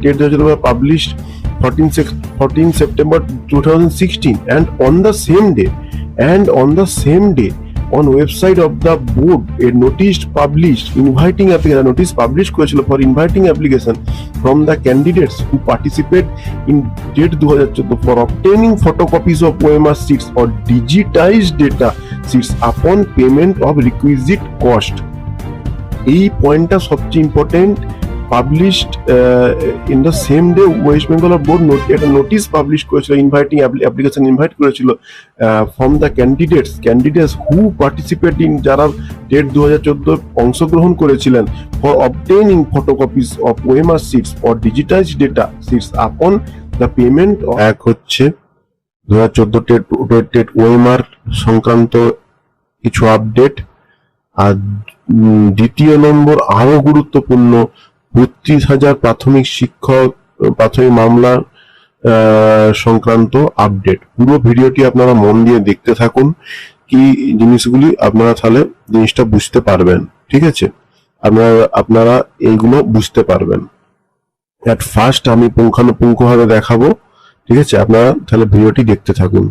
date was published 14, sec- 14 September 2016 and on the same day and on the same day on website of the board a notice published inviting application notice published করেছিল for inviting application from the candidates who participate in date 2014 for obtaining photocopies of OMR sheets or digitized data sheets upon payment of requisite cost এই পয়েন্টটা সবচেয়ে important published in the same day West Bengal board একটা notice publish করেছিল inviting application invite করেছিল from the candidates candidates who participate in যারা date দু হাজার চোদ্দ অংশগ্রহণ করেছিলেন for obtaining photocopies of OMR sheets for digitize data sheets upon the payment এক হচ্ছে দু হাজার চোদ্দ টেট ওয়েমার সংক্রান্ত কিছু আপডেট আর দ্বিতীয় নম্বর আরও গুরুত্বপূর্ণ বত্রিশ হাজার প্রাথমিক শিক্ষক প্রাথমিক মামলা সংক্রান্ত আপডেট। পুরো ভিডিওটি আপনারা মন দিয়ে দেখতে থাকুন, কি জিনিসগুলি আপনারা তাহলে জিনিসটা বুঝতে পারবেন, ঠিক আছে? আপনারা আপনারা এইগুলো বুঝতে পারবেন। অ্যাট ফার্স্ট আমি পুঙ্খানুপুঙ্খভাবে দেখাবো, ঠিক আছে? আপনারা তাহলে ভিডিওটি দেখতে থাকুন।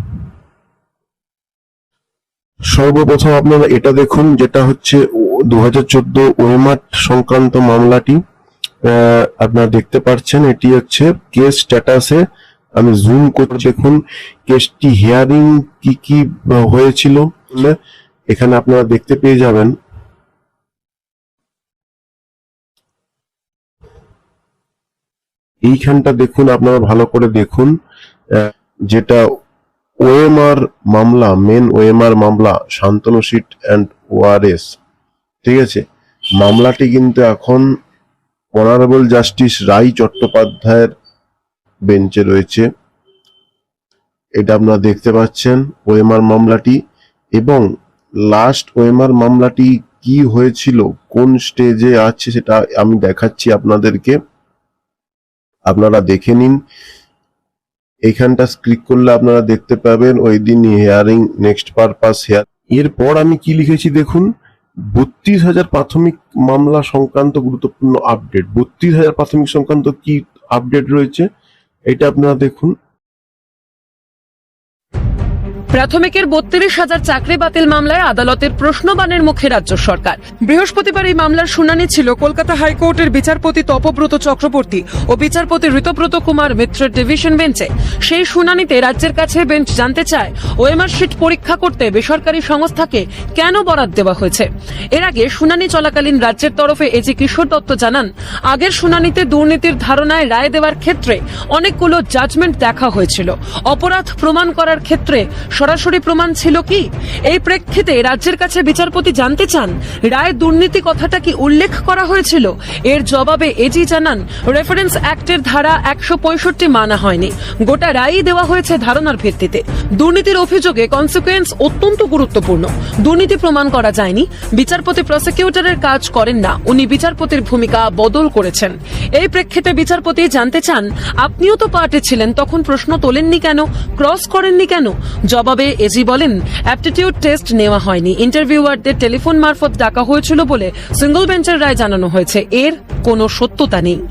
সর্বপ্রথম আপনারা এটা দেখুন, যেটা হচ্ছে দু হাজার চোদ্দ ওয়েমার্ট সংক্রান্ত মামলাটি। আপনারা দেখতে পাচ্ছেন, এটি হচ্ছে কেস স্ট্যাটাসে আমি জুম করে দেখুন কেসটি হিয়ারিং কি কি হয়েছিল। এখানে আপনারা দেখতে পেয়ে যাবেন। এইখানটা দেখুন, আপনারা ভালো করে দেখুন যেটা ওএমআর মামলা মেন ওএমআর মামলা, শান্তনু সিট অ্যান্ড ওআরএস ঠিক আছে? মামলাটি কিন্তু এখন অনারেবল জাস্টিস রাই চট্টোপাধ্যায়ের বেঞ্চে রয়েছে। এটা আপনারা দেখতে পাচ্ছেন ওএমআর মামলাটি এবং লাস্ট ওএমআর মামলাটি কি হয়েছিল, কোন স্টেজে আছে সেটা আমি দেখাচ্ছি আপনাদেরকে। আপনারা দেখে নিন। এইখানটা ক্লিক করলে আপনারা দেখতে পাবেন ওই দিন হিয়ারিং নেক্সট পারপাস হেয়ার এরপর আমি কি লিখেছি দেখুন বত্রিশ হাজার প্রাথমিক মামলা সংক্রান্ত গুরুত্বপূর্ণ আপডেট বত্রিশ হাজার প্রাথমিক সংক্রান্ত কি আপডেট রয়েছে, এটা আপনারা দেখুন। প্রাথমিকের বত্রিশ হাজার চাকরি বাতিল মামলায় আদালতের প্রশ্নবানের মুখে রাজ্য সরকার। বৃহস্পতিবার এই মামলার শুনানি ছিল কলকাতা হাইকোর্টের বিচারপতি তপব্রত চক্রবর্তী ও বিচারপতি ঋতব্রত কুমার মিত্রের ডিভিশন বেঞ্চে। সেই শুনানিতে রাজ্যের কাছে বেঞ্চ জানতে চায়, ওএমআর শিট পরীক্ষা করতে বেসরকারি সংস্থাকে কেন বরাদ দেওয়া হয়েছে? এর আগে শুনানি চলাকালীন রাজ্যের তরফে এজি কিশোর দত্ত জানান, আগের শুনানিতে দুর্নীতির ধারণায় রায় দেওয়ার ক্ষেত্রে অনেকগুলো জাজমেন্ট দেখা হয়েছিল। অপরাধ প্রমাণ করার ক্ষেত্রে সরাসরি প্রমাণ ছিল কি? এই প্রেক্ষিতে রাজ্যের কাছে বিচারপতি জানতে চান, রায় দুর্নীতি কথাটা কি উল্লেখ করা হয়েছিল? এর জবাবে এজি জানান, রেফারেন্স অ্যাক্টের ধারা একশো পঁয়ষট্টি মানা হয়নি। গোটা রায়ই দেওয়া হয়েছে ধারণার ভিত্তিতে। দুর্নীতির অভিযোগে কনসিকুয়েন্স অত্যন্ত গুরুত্বপূর্ণ। দুর্নীতি প্রমাণ করা যায়নি। বিচারপতি প্রসিকিউটরের কাজ করেন না। উনি বিচারপতির ভূমিকা বদল করেছেন। এই প্রেক্ষিতে বিচারপতি জানতে চান, আপনিও তো পার্টে ছিলেন, তখন প্রশ্ন তোলেননি কেন? ক্রস করেননি কেন? জবাবে এজি বলেন অ্যাপটিটিউড টেস্ট নেওয়া হয়নি। ইন্টারভিউয়ারদের টেলিফোন মারফত ডাকা হয়েছিল বলে সিঙ্গল বেঞ্চের রায় জানানো হয়েছে। এর কোনো সত্যতা নেই।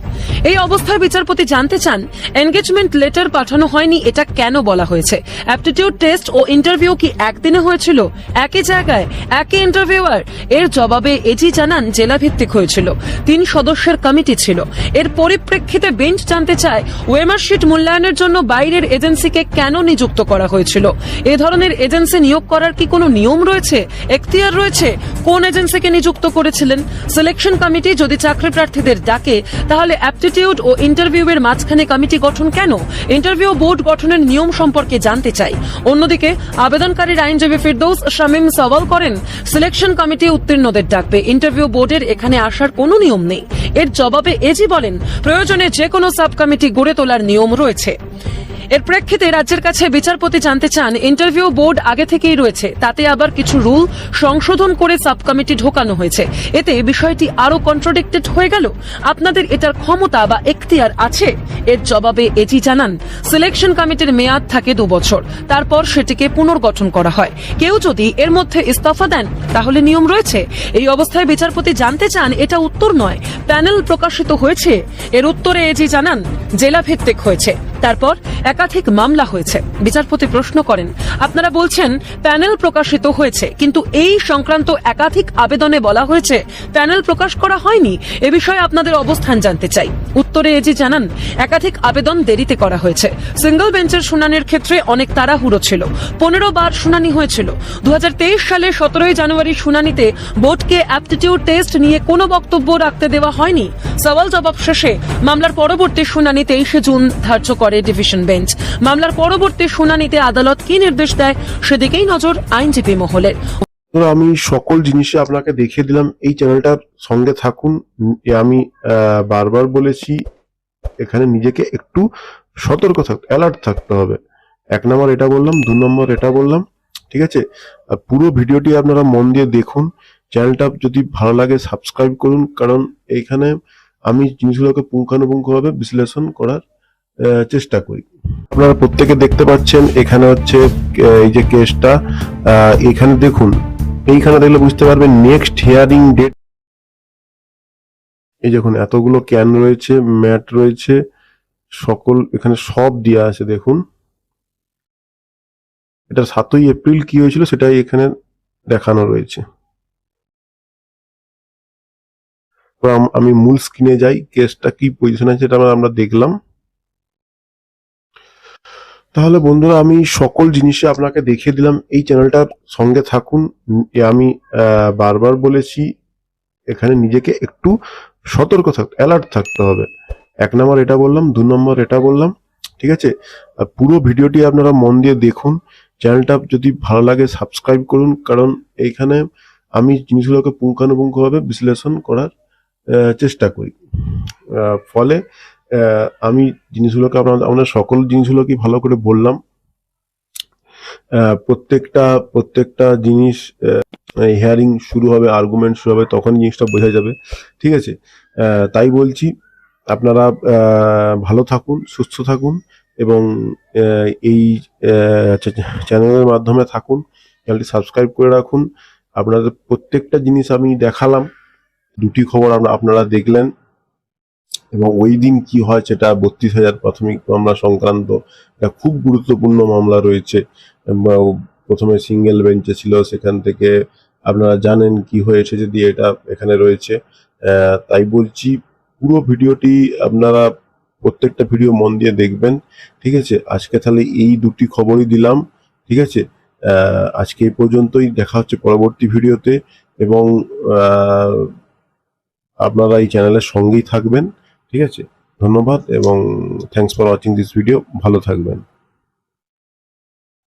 এই অবস্থায় বিচারপতি জানতে চান এনগেজমেন্ট লেটার পাঠানো হয়নি এটা কেন বলা হয়েছে? অ্যাপটিটিউড টেস্ট ও ইন্টারভিউ কি একদিনে হয়েছিল? একই জায়গায়, একই ইন্টারভিউয়ার এর জবাবে এজি জানান, জেলাভিত্তিক হয়েছিল। তিন সদস্যের কমিটি ছিল। এর পরিপ্রেক্ষিতে বেঞ্চ জানতে চায় ওয়েমার শিট মূল্যায়নের জন্য বাইরের এজেন্সিকে কেন নিযুক্ত করা হয়েছিল? এ ধরনের এজেন্সি নিয়োগ করার কি কোনো নিয়ম রয়েছে? এখতিয়ার রয়েছে? কোন এজেন্সিকে নিযুক্ত করেছিলেন? সিলেকশন কমিটি যদি চাকরি প্রার্থীদের ডাকে, তাহলে অ্যাপটিটিউড ও ইন্টারভিউ এর মাঝখানে কমিটি গঠন কেন? ইন্টারভিউ বোর্ড গঠনের নিয়ম সম্পর্কে জানতে চাই। অন্যদিকে, আবেদনকারীর আইনজীবী ফিরদৌস শামীম সওয়াল করেন সিলেকশন কমিটি উত্তীর্ণদের ডাকবে। ইন্টারভিউ বোর্ডের এখানে আসার কোনো নিয়ম নেই। এর জবাবে এজি বলেন, প্রয়োজনে যে কোনো সাব কমিটি গড়ে তোলার নিয়ম রয়েছে। এর প্রেক্ষিতে রাজ্যের কাছে বিচারপতি জানতে চান, ইন্টারভিউ বোর্ড আগে থেকেই রয়েছে, তাতে আবার কিছু রুল সংশোধন করে সাব কমিটি ঢোকানো হয়েছে। এতে বিষয়টি আরও কন্ট্রাডিক্টেড হয়ে গেল? আপনাদের এটার ক্ষমতা বা এখতিয়ার আছে? এর জবাবে এটি জানান সিলেকশন কমিটির মেয়াদ থাকে দু বছর, তারপর সেটিকে পুনর্গঠন করা হয়। কেউ যদি এর মধ্যে ইস্তফা দেন, তাহলে নিয়ম রয়েছে? এই অবস্থায় বিচারপতি জানতে চান, এটা উত্তর নয়, প্যানেল প্রকাশিত হয়েছে? এর উত্তরে এজি জানান জেলা ভিত্তিক হয়েছে। তারপর একাধিক মামলা হয়েছে। বিচারপতি প্রশ্ন করেন, আপনারা বলছেন প্যানেল প্রকাশিত হয়েছে, কিন্তু এই সংক্রান্ত একাধিক আবেদনে বলা হয়েছে প্যানেল প্রকাশ করা হয়নি। এ বিষয়ে আপনাদের অবস্থান জানতে চাই। উত্তরে এজি জানান, একাধিক আবেদন দেরিতে করা হয়েছে। সিঙ্গল বেঞ্চের শুনানির ক্ষেত্রে অনেক তাড়াহুড়ো ছিল। পনেরো বার শুনানি হয়েছিল। দুহাজার তেইশ সালে সতেরোই জানুয়ারি শুনানিতে বোর্ডকে অ্যাপটিটিউড টেস্ট নিয়ে কোনো বক্তব্য রাখতে দেওয়া হয়নি। সওয়াল জবাব শেষে মামলার পরবর্তী শুনানি তেইশে জুন ধার্য করে ডিভিশন বেঞ্চ। মামলার পরবর্তী শুনানিতে আদালত কি নির্দেশ দেয় সেদিকেই নজর আইনজীবী মহলের। আমি সকল জিনিসে আপনাকে দেখিয়ে দিলাম, এই চ্যানেলটার সঙ্গে থাকুন। আমি বারবার বলেছি, এখানে নিজেকে একটু সতর্ক থাকতে অ্যালার্ট থাকতে হবে। এক নম্বর এটা বললাম, দু নম্বর এটা বললাম, ঠিক আছে? আর পুরো ভিডিওটি আপনারা মন দিয়ে দেখুন। চ্যানেলটা যদি ভালো লাগে সাবস্ক্রাইব করুন, কারণ এইখানে আমি জিনিসগুলোকে পুঙ্খানুপুঙ্খভাবে বিশ্লেষণ করার চেষ্টা করি। আপনারা প্রত্যেকে দেখতে পাচ্ছেন, এখানে হচ্ছে এই যে কেসটা এখানে দেখুন, এইখানে দেখলে বুঝতে পারবেন নেক্সট হিয়ারিং ডেট এই দেখুন, এতগুলো ক্যান রয়েছে ম্যাট রয়েছে, সকল, এখানে সব দেওয়া আছে, দেখুন। এটা সাতই এপ্রিল কি হয়েছিল, সেটাই এখানে দেখানো রয়েছে। আমি মূল স্ক্রিনে যাই, কেসটা কি পজিশন আছে সেটা আমরা দেখলাম। তাহলে বন্ধুরা, আমি সকল জিনিসে আপনাকে দেখিয়ে দিলাম। এই চ্যানেলটার সঙ্গে থাকুন। আমি বারবার বলেছি, এখানে নিজেকে একটু সতর্ক থাকতে অ্যালার্ট থাকতে হবে। এক নম্বর এটা বললাম, দু নম্বর এটা বললাম, ঠিক আছে? পুরো ভিডিওটি আপনারা মন দিয়ে দেখুন। চ্যানেলটা যদি ভালো লাগে সাবস্ক্রাইব করুন, কারণ এইখানে আমি জিনিসগুলোকে পুঙ্খানুপুঙ্খভাবে বিশ্লেষণ করার চেষ্টা করি। ফলে আমি জিনিসগুলোকে আপনার আপনার সকল জিনিসগুলোকে ভালো করে বললাম। প্রত্যেকটা প্রত্যেকটা জিনিস হিয়ারিং শুরু হবে আর্গুমেন্ট শুরু হবে, তখন জিনিসটা বোঝা যাবে। ঠিক আছে? তাই বলছি, আপনারা ভালো থাকুন, সুস্থ থাকুন, এবং এই চ্যানেলের মাধ্যমে থাকুন, চ্যানেলটি সাবস্ক্রাইব করে রাখুন। আপনাদের প্রত্যেকটা জিনিস আমি দেখালাম। দুটি খবর আপনারা দেখলেন। এবং ওই দিন কি হয় সেটা বত্রিশ হাজার প্রাথমিক মামলা সংক্রান্ত একটা খুব গুরুত্বপূর্ণ মামলা রয়েছে। প্রথমে সিঙ্গেল বেঞ্চে ছিল, সেখান থেকে আপনারা জানেন কি হয়েছে যদি এটা এখানে রয়েছে। তাই বলছি, পুরো ভিডিওটি আপনারা প্রত্যেকটা ভিডিও মন দিয়ে দেখবেন, ঠিক আছে? আজকে তাহলে এই দুটি খবরই দিলাম, ঠিক আছে? আজকে এই পর্যন্তই, দেখা হচ্ছে পরবর্তী ভিডিওতে এবং আপনারা এই চ্যানেলের সঙ্গেই থাকবেন। ঠিক আছে? ধন্যবাদ এবং thanks for watching this video ভালো থাকবেন।